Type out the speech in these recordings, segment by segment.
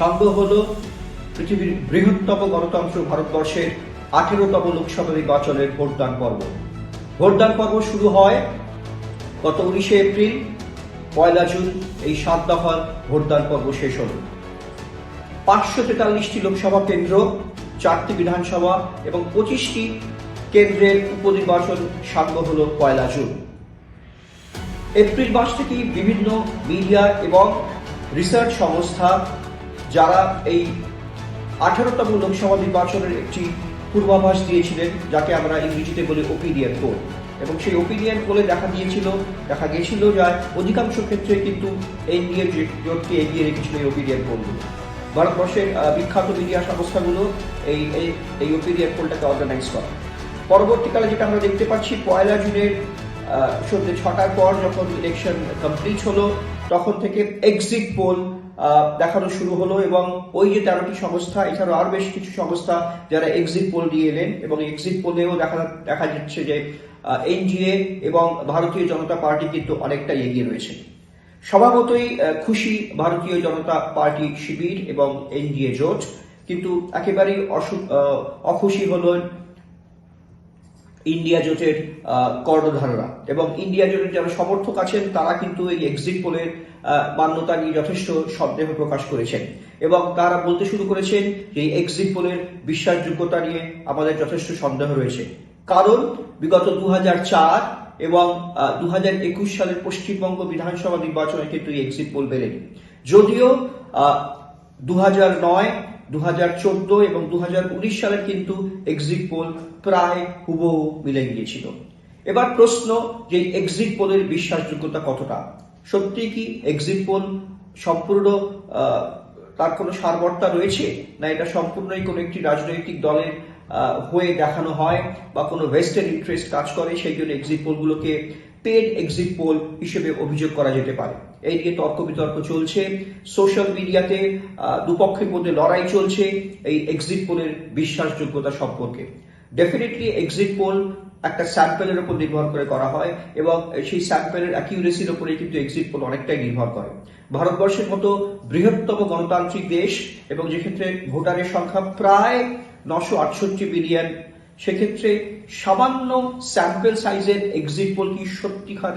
সাঙ্গ হল পৃথিবীর বৃহত্তম গণতন্ত্র ভারতবর্ষের আঠেরোতম লোকসভা নির্বাচনের ভোটদান পর্ব। ভোটদান পর্ব শুরু হয় গত উনিশে এপ্রিল, পয়লা জুন, এই সাত দফার ভোটদান পর্ব শেষ হল। পাঁচশো তেতাল্লিশটি লোকসভা কেন্দ্র, চারটি বিধানসভা এবং পঁচিশটি কেন্দ্রের উপনির্বাচন সাঙ্গ হল পয়লা জুন। এপ্রিল মাস থেকেই বিভিন্ন মিডিয়া এবং রিসার্চ সংস্থা যারা এই আঠারোতম লোকসভা নির্বাচনের একটি পূর্বাভাস দিয়েছিলেন, যাকে আমরা ইংরেজিতে বলি ওপিনিয়ন পোল এবং সেই ওপিনিয়ন পোলে দেখা গিয়েছিল দেখা গিয়েছিল যে অধিকাংশ ক্ষেত্রে কিন্তু এনডিএ জোটকে এগিয়ে রেখেছিল এই ওপিনিয়ন পোলগুলো ভারতবর্ষের বিখ্যাত মিডিয়া সংস্থাগুলো এই, এই- এই ওপিনিয়ন পোলটাকে অর্গানাইজ করে। পরবর্তীকালে যেটা আমরা দেখতে পাচ্ছি, পয়লা জুনের সন্ধ্যে ছটার পর যখন ইলেকশন কমপ্লিট হলো, তখন থেকে এক্সিট পোল দেখানো শুরু হলো এবং ওই যে তেরোটি সংস্থা, এছাড়াও আরও বেশ কিছু সংস্থা যারা এক্সিট পোল দিয়ে এলেন এবং এক্সিট পোলেও দেখা দেখা যাচ্ছে যে এনজিএ এবং ভারতীয় জনতা পার্টি কিন্তু অনেকটা এগিয়ে রয়েছে। স্বভাবতই খুশি ভারতীয় জনতা পার্টি শিবির এবং এনডিএ জোট, কিন্তু একেবারেই অসু- অখুশি হলো ইন্ডিয়া জোটের কর্ণধাররা। এবং ইন্ডিয়া জোটের যারা সমর্থক আছেন, তারা কিন্তু এই এক্সিট পোলের মান্যতা নিয়ে যথেষ্ট সন্দেহ প্রকাশ করেছেন। এবং তারা বলতে শুরু করেছেন যে এক্সিট পোলের বিশ্বাসযোগ্যতা নিয়ে আমাদের যথেষ্ট সন্দেহ রয়েছে। কারণ, বিগত দু চার এবং দু সালের পশ্চিমবঙ্গ বিধানসভা নির্বাচনে কিন্তু এক্সিট পোল বেড়েনি। যদিও দু নয় দু এবং দু সালের কিন্তু এক্সিট পোল প্রায় হুবহু মিলে গিয়েছিল। এবার প্রশ্ন যে এক্সিট পোলের বিশ্বাসযোগ্যতা কতটা? সত্যি কি এক্সিট পোল সম্পূর্ণ তার কোনো সারবর্তা রয়েছে? না এটা সম্পূর্ণই কোনো একটি রাজনৈতিক দলের হয়ে দেখানো হয় বা কোনো ওয়েস্টার্ন ইন্টারেস্ট কাজ করে, সেই জন্য এক্সিট পোলগুলোকে পেড এক্সিট পোল হিসেবে অভিযোগ করা যেতে পারে। এই নিয়ে তর্ক বিতর্ক চলছে। সোশ্যাল মিডিয়াতে দুপক্ষের মধ্যে লড়াই চলছে এই এক্সিট পোলের বিশ্বাসযোগ্যতা সম্পর্কে। ডেফিনেটলি এক্সিট পোল একটা স্যাম্পেলের উপর নির্ভর করে করা হয় এবং সেই স্যাম্পেলের অ্যাকিউরেসির উপরে কিন্তু এক্সিট পোল অনেকটাই নির্ভর করে। ভারতবর্ষের মতো বৃহত্তম গণতান্ত্রিক দেশ এবং যেক্ষেত্রে ভোটারের সংখ্যা প্রায় নশো আটষট্টি বিলিয়ন সেক্ষেত্রে সামান্য স্যাম্পেল সাইজের এক্সিট পোল কি আহ,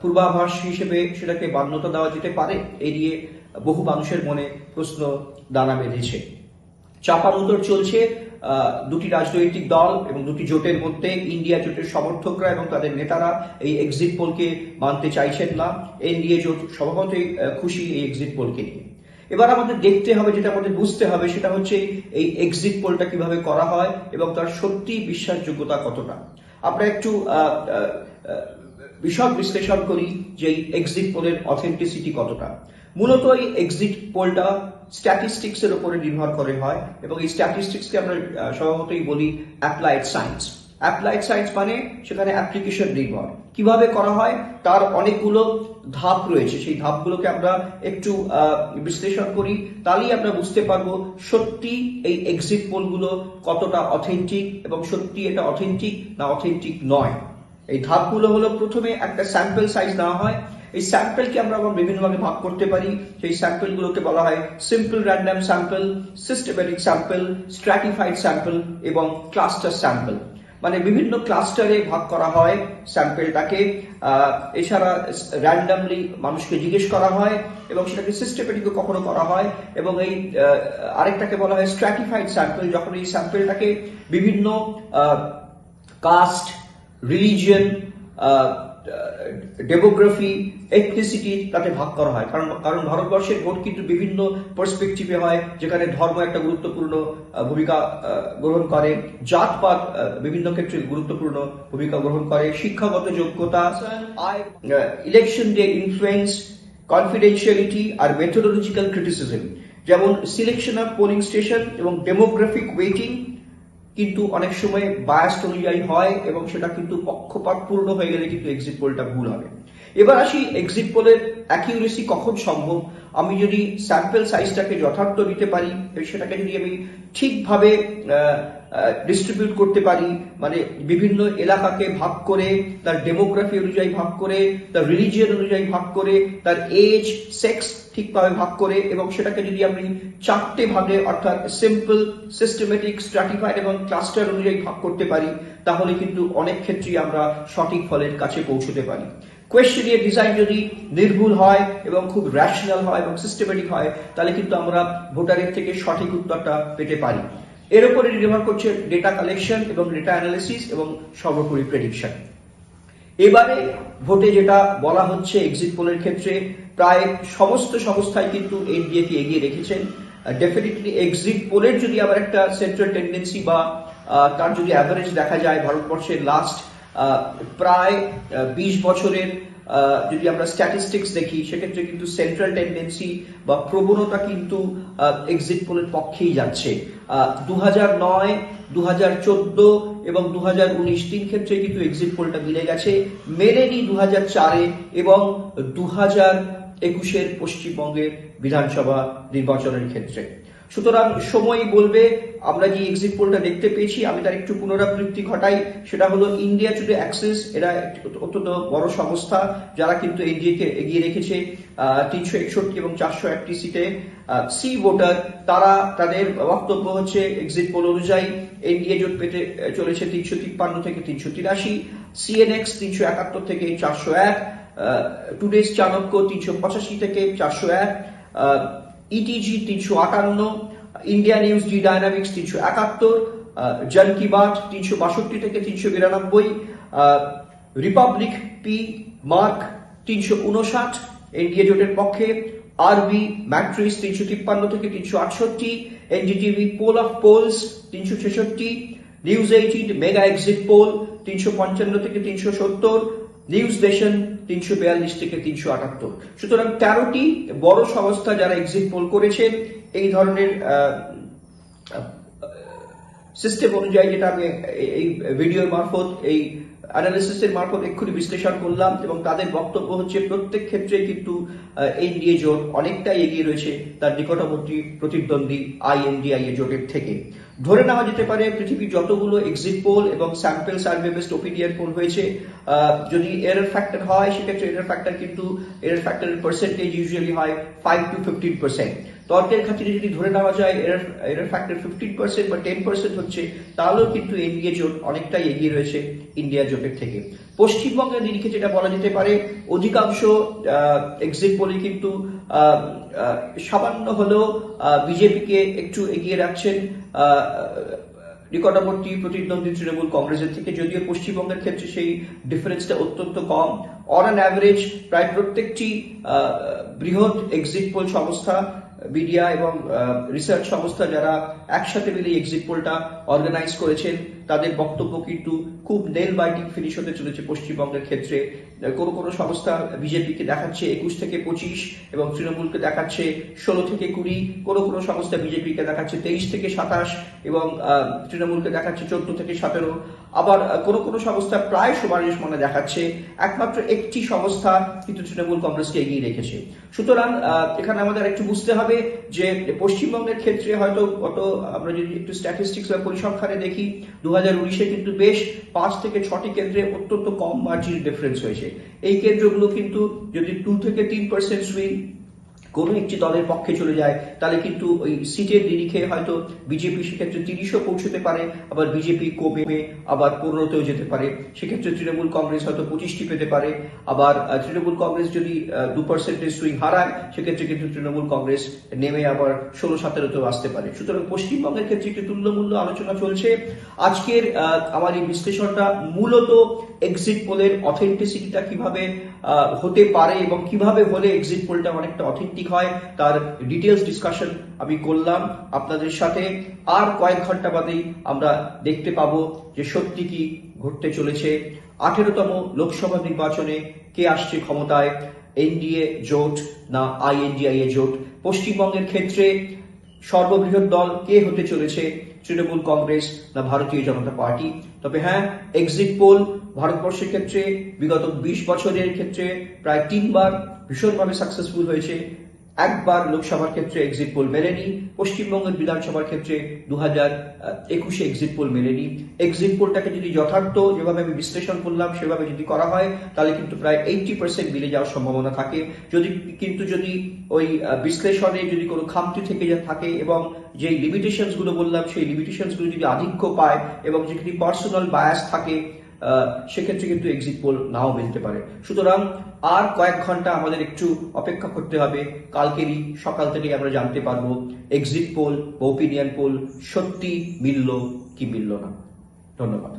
পূর্বাভাস হিসেবে সেটাকে মান্যতা দেওয়া যেতে পারে এই নিয়ে বহু মানুষের মনে প্রশ্ন দানা বেঁধেছে। চাপানুতর চলছে দুটি রাজনৈতিক দল এবং দুটি জোটের মধ্যে, ইন্ডিয়া জোটের সমর্থকরা এবং তাদের নেতারা এই এক্সিট পোলকে মানতে চাইছেন না। এনডিএ জোট স্বভাবতই খুশি এই এক্সিট পোলকে নিয়ে। এবার আমাদের দেখতে হবে, যেটা আমাদের বুঝতে হবে, সেটা হচ্ছে এই এক্সিট পোলটা কীভাবে করা হয় এবং তার সত্যি বিশ্বাসযোগ্যতা কতটা। আমরা একটু বিশদ বিশ্লেষণ করি যে এই এক্সিট পোলের অথেন্টিসিটি কতটা। মূলত এই এক্সিট পোলটা স্ট্যাটিস্টিক্স এর উপরে নির্ভর করে হয় এবং এই স্ট্যাটিস্টিক্সকে আমরা স্বভাবতই বলি অ্যাপ্লাইড সায়েন্স অ্যাপ্লাইড সায়েন্স মানে সেখানে অ্যাপ্লিকেশন নির্ভর। কীভাবে করা হয়? তার অনেকগুলো ধাপ রয়েছে। সেই ধাপগুলোকে আমরা একটু বিশ্লেষণ করি। তাহলেই আমরা বুঝতে পারব সত্যি এই এক্সিট পোলগুলো কতটা অথেন্টিক এবং সত্যি এটা অথেন্টিক না অথেন্টিক নয়। এই ধাপগুলো হলো প্রথমে একটা স্যাম্পল সাইজ নেওয়া হয়। এই স্যাম্পলকে আমরা আবার বিভিন্নভাবে ভাগ করতে পারি। সেই স্যাম্পলগুলোকে বলা হয় simple random sample systematic sample stratified sample এবং ক্লাস্টার স্যাম্পল মানে বিভিন্ন ক্লাস্টারে ভাগ করা হয় স্যাম্পলটাকে এছাড়া র্যান্ডামলি মানুষকে জিজ্ঞেস করা হয় এবং সেটাকে সিস্টেমেটিকও কখনো করা হয় এবং এই আরেকটাকে বলা হয় স্ট্র্যাটিফাইড স্যাম্পল যখন এই স্যাম্পলটাকে বিভিন্ন কাস্ট রিলিজিয়ন ডেমোগ্রাফি এথনিসিটি তাতে ভাগ করা হয়। কারণ কারণ ভারতবর্ষের ভোট কিন্তু বিভিন্ন পার্সপেক্টিভে হয়, যেখানে ধর্ম একটা গুরুত্বপূর্ণ ভূমিকা গ্রহণ করে। জাতপাত বিভিন্ন ক্ষেত্রে গুরুত্বপূর্ণ ভূমিকা গ্রহণ করে। শিক্ষাগত যোগ্যতা ইলেকশন ডে ইনফ্লুয়েন্স কনফিডেন্সিয়ালিটি আর মেথোডোলজিক্যাল ক্রিটিসিজম যেমন সিলেকশন অফ পোলিং স্টেশন এবং ডেমোগ্রাফিক ওয়েটিং কিন্তু অনেক সময় বায়াস অনুযায়ী হয় এবং সেটা কিন্তু পক্ষপাতপূর্ণ হয়ে গেলে কিন্তু এক্সিট পোলটা ভুল হবে। এবার আসি এক্সিট পোলের অ্যাকিউরেসি কখন সম্ভব? আমি যদি স্যাম্পল সাইজটাকে যথার্থ নিতে পারি সেটাকে যদি আমি ঠিকভাবে ডিস্ট্রিবিউট করতে পারি মানে বিভিন্ন এলাকাকে ভাগ করে, তার ডেমোগ্রাফি অনুযায়ী ভাগ করে, তার রিলিজিয়ন অনুযায়ী ভাগ করে, তার এজ সেক্স ঠিকভাবে ভাগ করে, এবং সেটাকে যদি আমি চারটে ভাগে, অর্থাৎ সিম্পল সিস্টেমেটিক স্ট্র্যাটিফাইড এবং ক্লাস্টার অনুযায়ী ভাগ করতে পারি, তাহলে কিন্তু অনেক ক্ষেত্রেই আমরা সঠিক ফলের কাছে পৌঁছতে পারি। কোয়েশ্চেনের ডিজাইন যদি নির্ভুল হয় এবং খুব র্যাশনাল হয় এবং সিস্টেমেটিক হয়, তাহলে কিন্তু আমরা ভোটারের থেকে সঠিক উত্তরটা পেতে পারি। এর উপরে নির্ভর করছে ডেটা কালেকশন এবং ডেটা অ্যানালিসিস এবং সর্বোপরি প্রেডিকশন এবারে ভোটে যেটা বলা হচ্ছে এক্সিট পোলের ক্ষেত্রে, প্রায় সমস্ত সংস্থায় কিন্তু এনডিএ কে এগিয়ে রেখেছেন। ডেফিনেটলি এক্সিট পোলের যদি আবার একটা সেন্ট্রাল টেন্ডেন্সি বা তার যদি অ্যাভারেজ দেখা যায়, ভারতবর্ষের লাস্ট প্রায় বিশ বছরের যদি আমরা স্ট্যাটিস্টিক্স দেখি, সেক্ষেত্রে কিন্তু সেন্ট্রাল টেন্ডেন্সি বা প্রবণতা কিন্তু এক্সিট পোলের পক্ষেই যাচ্ছে। দু হাজার নয় দু হাজার চোদ্দ এবং দু হাজার উনিশ তিন ক্ষেত্রে কিন্তু এক্সিট পোলটা মিলে গেছে। মেলেনি দু হাজার চারে এবং দু হাজার একুশের পশ্চিমবঙ্গের বিধানসভা নির্বাচনের ক্ষেত্রে। সুতরাং সময় বলবে, আমরা যে এক্সিট পোলটা দেখতে পেয়েছি, আমি তার একটু পুনরাবৃত্তি ঘটাই, সেটা হলো ইন্ডিয়া টুডে অ্যাক্সেস এরা অত্যন্ত বড় সংস্থা, যারা কিন্তু এনডিএ এগিয়ে রেখেছে তিনশো একষট্টি এবং চারশো একটি সিটে সি ভোটার তারা তাদের বক্তব্য হচ্ছে এক্সিট পোল অনুযায়ী এনডিএ জোট পেতে চলেছে তিনশো তিপ্পান্ন থেকে তিনশো তিরাশি সিএনএক্স তিনশো একাত্তর থেকে চারশো এক টুডেস চাণক্য তিনশো পঁচাশি থেকে চারশো এক ইটিজি তিনশো আটান্ন ইন্ডিয়া নিউজ ডি ডায়নামিক্স তিনশো একাত্তর জন কি বাত তিনশো বাষট্টি থেকে তিনশো বিরানব্বই রিপাবলিক পি মার্ক তিনশো উনষাট এনডিএ জোটের পক্ষে আরবি ম্যাট্রিস তিনশো তিপ্পান্ন থেকে তিনশো আটষট্টি এনডিটিভি পোল অফ পোলস তিনশো ছেষট্টি news eighteen mega exit poll তিনশো পঞ্চান্ন থেকে তিনশো সত্তর নিউজ নেশন তিনশো বিয়াল্লিশ থেকে তিনশো আটাত্তর। সুতরাং তেরোটি বড় সংস্থা যারা এক্সিট পোল করেছেন এই ধরনের সিস্টেম অনুযায়ী যেটা আমি এই- এই ভিডিওর মারফত, এই অ্যানালিসিসের মারফত এক্ষুনি বিশ্লেষণ করলাম এবং তাদের বক্তব্য হচ্ছে প্রত্যেক ক্ষেত্রে কিন্তু এনডিএ জোট অনেকটাই এগিয়ে রয়েছে তার নিকটবর্তী প্রতিদ্বন্দ্বী আইএনডিআই জোটের থেকে। ধরে নেওয়া যেতে পারে, পৃথিবীর যতগুলো এক্সিট পোল এবং sample survey based opinion poll হয়েছে যদি এরর ফ্যাক্টর হয়, সেক্ষেত্রে এরর ফ্যাক্টর কিন্তু এরর ফ্যাক্টরের পার্সেন্টেজ ইউজুয়ালি হয় ফাইভ টু ফিফটিন পার্সেন্ট তর্কের খাতিরে যদি ধরে নেওয়া যায় error error factor fifteen percent বা টেন পার্সেন্ট হচ্ছে, তাহলেও কিন্তু এনডিএ জোট অনেকটাই এগিয়ে রয়েছে ইন্ডিয়া জোটের থেকে। পশ্চিমবঙ্গের নিরিখে যেটা বলা যেতে পারে, অধিকাংশ এক্সিট পোলে কিন্তু সামান্য হলেও বিজেপিকে একটু এগিয়ে রাখছেন নিকটবর্তী প্রতিদ্বন্দ্বী তৃণমূল কংগ্রেসের থেকে। যদিও পশ্চিমবঙ্গের ক্ষেত্রে সেই ডিফারেন্সটা অত্যন্ত কম। অন অ্যান অ্যাভারেজ প্রায় প্রত্যেকটি বৃহৎ এক্সিট পোল সংস্থা মিডিয়া এবং রিসার্চ সংস্থা যারা একসাথে মিলে এক্সিট পোলটা অর্গানাইজ করেছেন তাদের বক্তব্য কিন্তু খুব নেল বাইটিং ফিনিশ হতে চলেছে পশ্চিমবঙ্গের ক্ষেত্রে। কোন কোন সংস্থা বিজেপিকে দেখাচ্ছে একুশ থেকে পঁচিশ এবং তৃণমূলকে দেখাচ্ছে ষোলো থেকে কুড়ি। কোন কোন সংস্থা বিজেপিকে দেখাচ্ছে তেইশ থেকে সাতাশ। এবং তৃণমূলকে দেখাচ্ছে চোদ্দ থেকে সতেরো। আবার কোনো কোনো সংস্থা প্রায় সমান মানে দেখাচ্ছে, একমাত্র একটি সংস্থা কিন্তু তৃণমূল কংগ্রেসকে এগিয়ে রেখেছে। সুতরাং এখানে আমাদের একটু বুঝতে হবে যে, পশ্চিমবঙ্গের ক্ষেত্রে হয়তো গত, আমরা যদি একটু স্ট্যাটিস্টিক্স বা পরিসংখ্যানে দেখি দু হাজার উনিশে কিন্তু বেশ পাঁচ থেকে ছটি কেন্দ্রে অত্যন্ত কম মার্জিন ডিফারেন্স হয়েছে। এই কেন্দ্রগুলো কিন্তু যদি টু থেকে তিন পার্সেন্ট সুইং কোনো একটি দলের পক্ষে চলে যায়, তাহলে কিন্তু ওই সিটের নিরিখে হয়তো বিজেপি সেক্ষেত্রে তিরিশও পৌঁছতে পারে, আবার বিজেপি কমে আবার পনেরোতেও যেতে পারে। সেক্ষেত্রে তৃণমূল কংগ্রেস হয়তো পঁচিশটি পেতে পারে, আবার তৃণমূল কংগ্রেস যদি দু পার্সেন্টের সুইং হারায়, সেক্ষেত্রে কিন্তু তৃণমূল কংগ্রেস নেমে আবার ষোলো সতেরোতেও আসতে পারে। সুতরাং পশ্চিমবঙ্গের ক্ষেত্রে একটি তুল্যমূল্য আলোচনা চলছে। আজকের আমার এই বিশ্লেষণটা মূলত এক্সিট পোলের অথেন্টিসিটিটা কীভাবে হতে পারে এবং কীভাবে হলে এক্সিট পোলটা অনেকটা অথেন্টিক হয়, তার ডিটেলস ডিসকাশন আমি করলাম। আপনাদের সাথে আর কয়েক ঘণ্টা বাদেই আমরা দেখতে পাবো যে সত্যি কি ঘটতে চলেছে। আঠেরোতম লোকসভা নির্বাচনে কে আসছে ক্ষমতায়? এনডিএ জোট না আইএনডিআই এ জোট? পশ্চিমবঙ্গের ক্ষেত্রে সর্ববৃহৎ দল কে হতে চলেছে? তৃণমূল কংগ্রেস না ভারতীয় জনতা পার্টি? তবে হ্যাঁ এক্সিট পোল ভারতবর্ষের ক্ষেত্রে বিগত বিশ বছরের ক্ষেত্রে প্রায় তিনবার ভীষণভাবে সাকসেসফুল হয়েছে। একবার লোকসভার ক্ষেত্রে এক্সিট পোল মেলেনি, পশ্চিমবঙ্গের বিধানসভার ক্ষেত্রে দু হাজার একুশে এক্সিট পোল মেলেনি। এক্সিট পোলটাকে যদি যথার্থ যেভাবে আমি বিশ্লেষণ করলাম, সেভাবে যদি করা হয়, তাহলে কিন্তু প্রায় এইটটি পার্সেন্ট মিলে যাওয়ার সম্ভাবনা থাকে। যদি, কিন্তু যদি ওই বিশ্লেষণে যদি কোনো খামতি থেকে যা থাকে এবং যে লিমিটেশনসগুলো বললাম, সেই লিমিটেশনসগুলো যদি আধিক্য পায় এবং যদি পার্সোনাল বায়াস থাকে সেক্ষেত্রে কিন্তু এক্সিট পোল নাও মিলতে পারে। সুতরাং আর কয়েক ঘণ্টা আমাদের একটু অপেক্ষা করতে হবে। কালকেরই সকাল থেকে আমরা জানতে পারব এক্সিট পোল ওপিনিয়ন পোল সত্যি মিলল কি মিলল না। ধন্যবাদ।